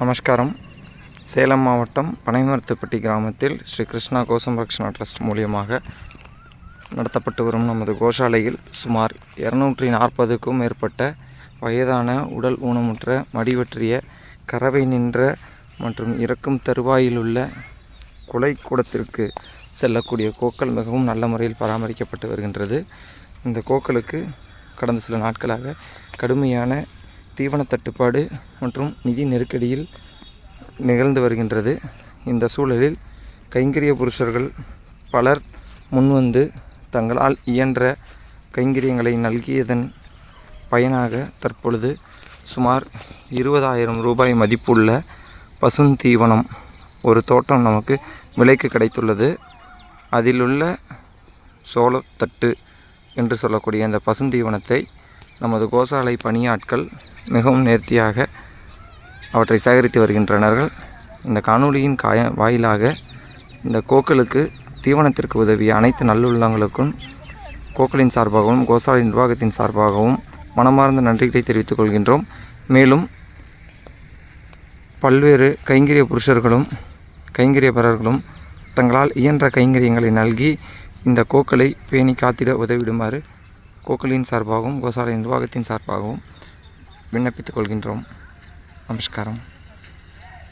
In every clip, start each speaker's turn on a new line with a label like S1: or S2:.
S1: நமஸ்காரம். சேலம் மாவட்டம் பனைமரத்துப்பட்டி கிராமத்தில் ஸ்ரீ கிருஷ்ணா கோசம்பரக்ஷணா ட்ரஸ்ட் மூலியமாக நடத்தப்பட்டு வரும் நமது கோஷாலையில் சுமார் இரநூற்றி நாற்பதுக்கும் மேற்பட்ட வயதான உடல் ஊனமுற்ற மடிவற்றிய கறவை நின்ற மற்றும் இறக்கும் தருவாயிலுள்ள குலை கொலை கூடத்திற்கு செல்லக்கூடிய கோக்கள் மிகவும் நல்ல முறையில் பராமரிக்கப்பட்டு வருகின்றது. இந்த கோக்களுக்கு கடந்த சில நாட்களாக கடுமையான தீவன தட்டுப்பாடு மற்றும் நிதி நெருக்கடியில் நிகழ்ந்து வருகின்றது. இந்த சூழலில் கைங்கரிய புருஷர்கள் பலர் முன்வந்து தங்களால் இயன்ற கைங்கரியங்களை நல்கியதன் பயனாக தற்பொழுது சுமார் இருபதாயிரம் ரூபாய் மதிப்புள்ள பசுந்தீவனம் ஒரு தோட்டம் நமக்கு விலைக்கு கிடைத்துள்ளது. அதிலுள்ள சோளத்தட்டு என்று சொல்லக்கூடிய அந்த பசுந்தீவனத்தை நமது கோசாலை பணியாட்கள் மிகவும் நேர்த்தியாக அவற்றை சேகரித்து வருகின்றனர்கள். இந்த காணொலியின் காய வாயிலாக இந்த கோக்களுக்கு தீவனத்திற்கு உதவிய அனைத்து நல்லுள்ளங்களுக்கும் கோக்களின் சார்பாகவும் கோசாலை நிர்வாகத்தின் சார்பாகவும் மனமார்ந்த நன்றிகளை தெரிவித்துக் கொள்கின்றோம். மேலும் பல்வேறு கைங்கரிய புருஷர்களும் கைங்கரியபரர்களும் தங்களால் இயன்ற கைங்கரியங்களை நல்கி இந்த கோக்களை பேணி காத்திட உதவிடுமாறு கோக்களின் சார்பாகவும் கோசாலை நிர்வாகத்தின் சார்பாகவும் விண்ணப்பித்துக் கொள்கின்றோம். நமஸ்காரம்.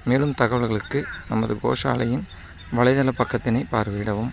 S1: மேலும் தகவல்களுக்கு நமது கோஷாலையின் வலைதள பக்கத்தினை பார்வையிடவும்.